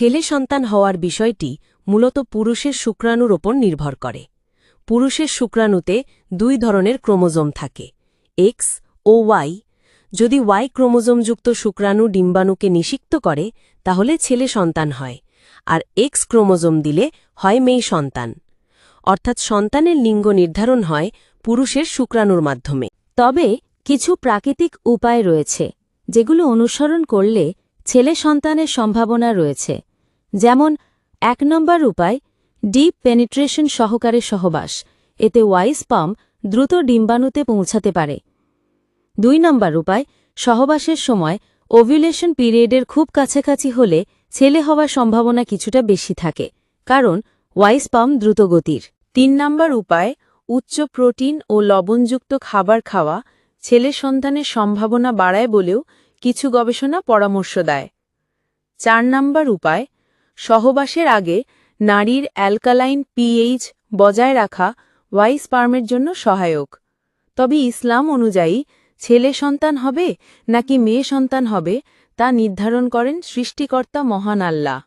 ছেলে সন্তান হওয়ার বিষয়টি মূলত পুরুষের শুক্রাণুর ওপর নির্ভর করে। পুরুষের শুক্রাণুতে দুই ধরনের ক্রোমোজোম থাকে, এক্স ও ওয়াই। যদি ওয়াই ক্রোমোজোমযুক্ত শুক্রাণু ডিম্বাণুকে নিষিক্ত করে, তাহলে ছেলে সন্তান হয়, আর এক্স ক্রোমোজোম দিলে হয় মেয়ে সন্তান অর্থাৎ সন্তানের লিঙ্গ নির্ধারণ হয় পুরুষের শুক্রাণুর মাধ্যমে। তবে কিছু প্রাকৃতিক উপায় রয়েছে, যেগুলো অনুসরণ করলে ছেলে সন্তানের সম্ভাবনা রয়েছে। যেমন, এক নম্বর উপায় ডিপ পেনিট্রেশন সহকারে সহবাস, এতে ওয়াইস পাম্প দ্রুত ডিম্বাণুতে পৌঁছাতে পারে। দুই নম্বর উপায় সহবাসের সময় ওভিউলেশন পিরিয়ডের খুব কাছাকাছি হলে ছেলে হওয়ার সম্ভাবনা কিছুটা বেশি থাকে, কারণ ওয়াইস পাম দ্রুতগতির। তিন নম্বর উপায় উচ্চ প্রোটিন ও লবণযুক্ত খাবার খাওয়া ছেলে সন্তানের সম্ভাবনা বাড়ায় বলেও কিছু গবেষণা পরামর্শ দেয়। চার নাম্বার উপায় সহবাসের আগে নারীর অ্যালকালাইন পিএইচ বজায় রাখা ওয়াইস পার্মের জন্য সহায়ক। তবে ইসলাম অনুযায়ী, ছেলে সন্তান হবে নাকি মেয়ে সন্তান হবে তা নির্ধারণ করেন সৃষ্টিকর্তা মহান আল্লাহ।